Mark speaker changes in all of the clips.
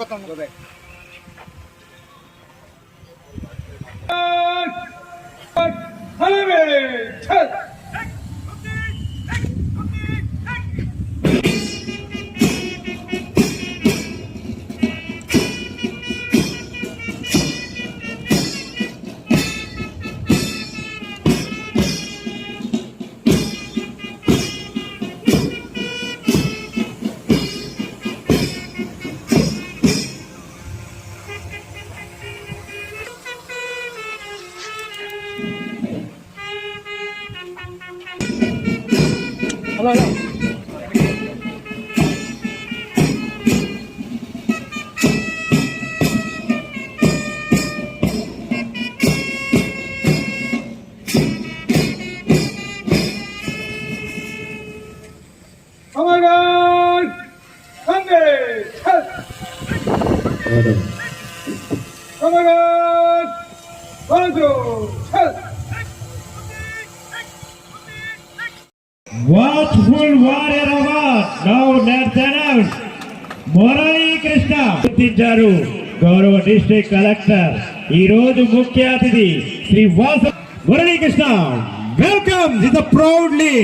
Speaker 1: কত
Speaker 2: হবে Honey, honey,
Speaker 3: 하나, 하나. 성화관 한대 컷! 성화관 완주 컷! Watchful warrior award now నెట్ మురళీ కృష్ణ గుర్తించారు. గౌరవ డిస్ట్రిక్ట్ కలెక్టర్. ఈ రోజు ముఖ్య అతిథి Sri Vasa Murali Krishna. Welcome is proudly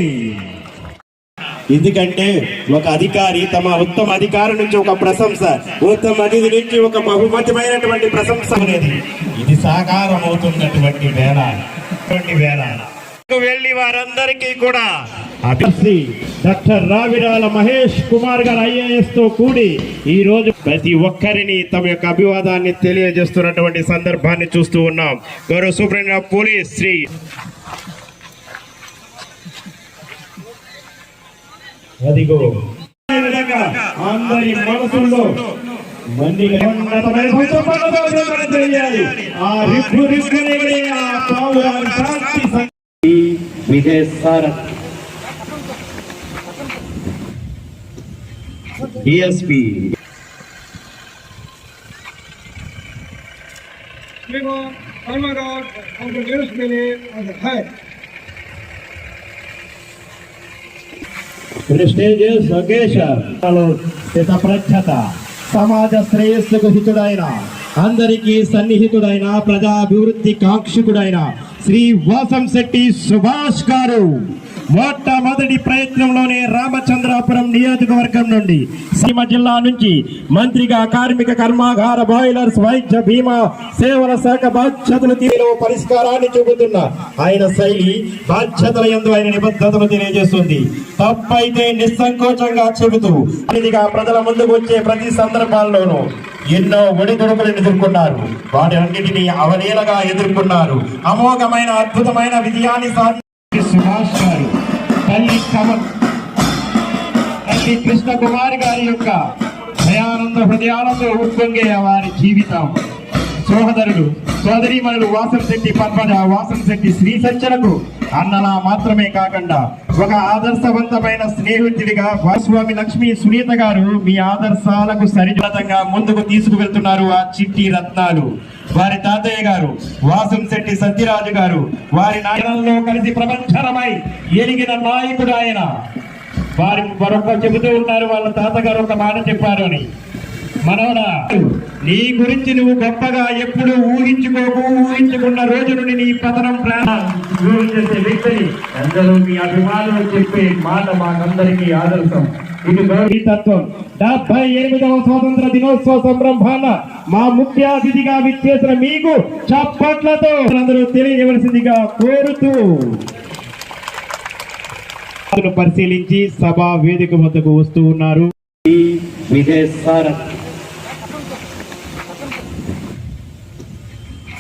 Speaker 4: ఎందుకంటే ఒక అధికారి తమ ఉత్తమ అధికారి నుంచి ఒక ప్రశంస ఉత్తమ అతిథి నుంచి ఒక బహుమతిమైనటువంటి ప్రశంస అనేది. ఇది సాకారం అవుతున్నటువంటి వేళ. వేళ వెళ్ళి వారందరికీ కూడా
Speaker 3: అభ్యర్థి డాక్టర్ రావిడాల మహేష్ కుమార్ గారు ఐఏఎస్తో కూడి ఈ రోజు
Speaker 4: ప్రతి ఒక్కరిని తమ యొక్క అభివాదాన్ని తెలియజేస్తున్నటువంటి సందర్భాన్ని చూస్తూ ఉన్నాం గౌరవ సూపరింటెండెంట్ పోలీస్ శ్రీ
Speaker 3: అదిగో అందరి మనసుల్లో మందిగా ఉన్నతమైన
Speaker 2: ఈఎస్పి మేము కామరాజ్ అంత
Speaker 3: న్యూస్ మేనే ప్రఖ్యాత సమాజ శ్రేయస్సుకు హితుడైన అందరికీ సన్నిహితుడైన ప్రజాభివృద్ధి కాంక్షకుడైన శ్రీ వాసం శెట్టి సుభాష్ గారు. మొట్టమొదటి ప్రయత్నంలోనే రామచంద్రాపురం నియోజకవర్గం నుండి సీమ జిల్లా నుంచి మంత్రిగా కార్మిక కర్మాగార బాయిలర్స్ వైద్య బీమా సేవల శాఖ బాధ్యతలు తీరు పరిష్కారాన్ని చూపుతున్న ఆయన శైలి బాధ్యతల ఎందు ఆయన నిబద్ధతను తెలియజేస్తుంది. తప్పైతే నిస్సంకోచంగా చెబుతూ ఇదిగా ప్రజల ముందుకు వచ్చే ప్రతి సందర్భాల్లోనూ ఎన్నో ఒడిదుడుకులు ఎదుర్కొన్నారు. వాటి అన్నిటినీ అవలీలగా ఎదుర్కొన్నారు. అమోఘమైన అద్భుతమైన విజయాన్ని సాధి సుభాష్ గారు తల్లి కమల్. తల్లి కృష్ణ కుమారి గారి యొక్క భయానంద హృదయాలతో ఉప్పొంగే వారి జీవితం. సోదరుడు సోదరీమణులు వాసం శెట్టి పద్మజ వాసం శెట్టి శ్రీ సజ్జనకు అన్నలా మాత్రమే కాకుండా ఒక ఆదర్శవంతమైన స్నేహితుడిగా వాస్వామి లక్ష్మి సునీత గారు మీ ఆదర్శాలకు సరిజతంగా ముందుకు తీసుకువెళ్తున్నారు ఆ చిట్టి రత్నాలు. వారి తాతయ్య గారు వాసం శెట్టి సత్యరాజు గారు వారి నాయనంలో కలిసి ప్రపంచరమై ఎలిగిన నాయకుడు ఆయన. వారి మరొక చెబుతూ ఉన్నారు వాళ్ళ తాతగారు ఒక మాట చెప్పారు అని. మనవడా నీ గురించి నువ్వు గొప్పగా ఎప్పుడు ఊహించుకోకు ఊహించుకున్న రోజు నుండి నీ పతనం ప్రాణం చేసే వ్యక్తిని అందరూ మీ అభిమానులు చెప్పే మాట మాకందరికీ ఆదర్శం. ఇది గౌరీ తత్వం. డెబ్బై ఎనిమిదవ స్వాతంత్ర దినోత్సవ సంరంభాన మా ముఖ్య అతిథిగా విచ్చేసిన మీకు చప్పట్లతో అందరూ తెలియజేయవలసిందిగా కోరుతూ పరిశీలించి సభా వేదిక వద్దకు వస్తూ ఉన్నారు.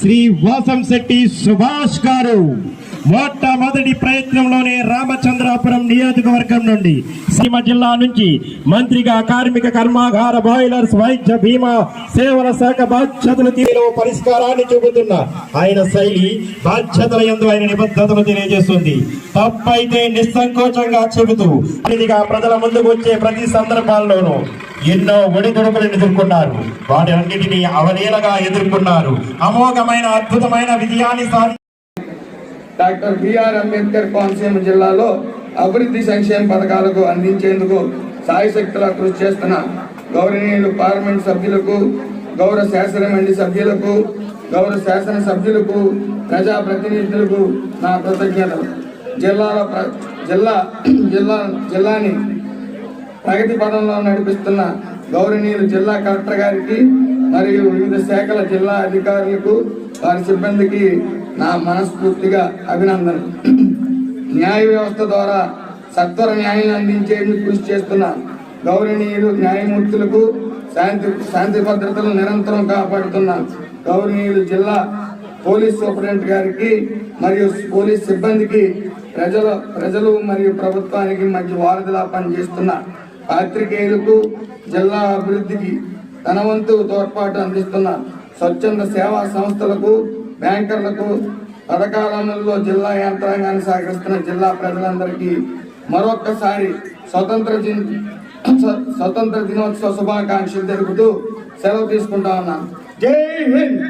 Speaker 3: శ్రీవాసం శెట్టి సుభాష్ గారు. మొట్టమొదటి ప్రయత్నంలోనే రామచంద్రాపురం నియోజకవర్గం నుండి సీమ జిల్లా నుంచి మంత్రిగా కార్మిక కర్మాగార బాయిలర్స్ వైద్య బీమా సేవల శాఖ బాధ్యతలు తీరు పరిష్కారాన్ని చూపుతున్న ఆయన శైలి బాధ్యతల యందు ఆయన నిబద్ధతను తెలియజేస్తుంది. తప్పైతే నిస్సంకోచంగా చెబుతూ ప్రజల ముందుకు వచ్చే ప్రతి సందర్భాల్లోనూ ఎన్నో ఒడిదుడుకులను ఎదుర్కొన్నారు. వాటి అన్నిటినీ అవలీలగా ఎదుర్కొన్నారు. అమోఘమైన అద్భుతమైన విజయాన్ని సాధి
Speaker 1: డాక్టర్ బిఆర్ అంబేద్కర్ కోనసీమ జిల్లాలో అభివృద్ధి సంక్షేమ పథకాలకు అందించేందుకు సాయశక్తుల కృషి చేస్తున్న గౌరవనీయులు పార్లమెంట్ సభ్యులకు గౌరవ శాసనమండలి సభ్యులకు గౌరవ శాసన సభ్యులకు ప్రజాప్రతినిధులకు నా కృతజ్ఞతలు. జిల్లాలో ప్ర- జిల్లా జిల్లా జిల్లాని ప్రగతి పదంలో నడిపిస్తున్న గౌరవనీయులు జిల్లా కలెక్టర్ గారికి మరియు వివిధ శాఖల జిల్లా అధికారులకు వారి సిబ్బందికి నా మనస్ఫూర్తిగా అభినందన న్యాయ వ్యవస్థ ద్వారా సత్వర న్యాయం అందించేందుకు కృషి చేస్తున్న గౌరవనీయులు న్యాయమూర్తులకు శాంతి శాంతి భద్రతలు నిరంతరం కాపాడుతున్న గౌరవనీయులు జిల్లా పోలీస్ సూపరింటెండెంట్ గారికి మరియు పోలీస్ సిబ్బందికి ప్రజల ప్రజలు మరియు ప్రభుత్వానికి మధ్య వారధిలా పనిచేస్తున్న పాత్రికేయులకు జిల్లా అభివృద్ధికి తన వంతు తోడ్పాటు అందిస్తున్న స్వచ్ఛంద సేవా సంస్థలకు బ్యాంకర్లకు పథకాల అమలులో జిల్లా యంత్రాంగాన్ని సహకరిస్తున్న జిల్లా ప్రజలందరికీ మరొక్కసారి స్వతంత్ర దిన్ స్వతంత్ర దినోత్సవ శుభాకాంక్షలు తెలుపుతూ సెలవు తీసుకుంటా ఉన్నాను. జై హింద్!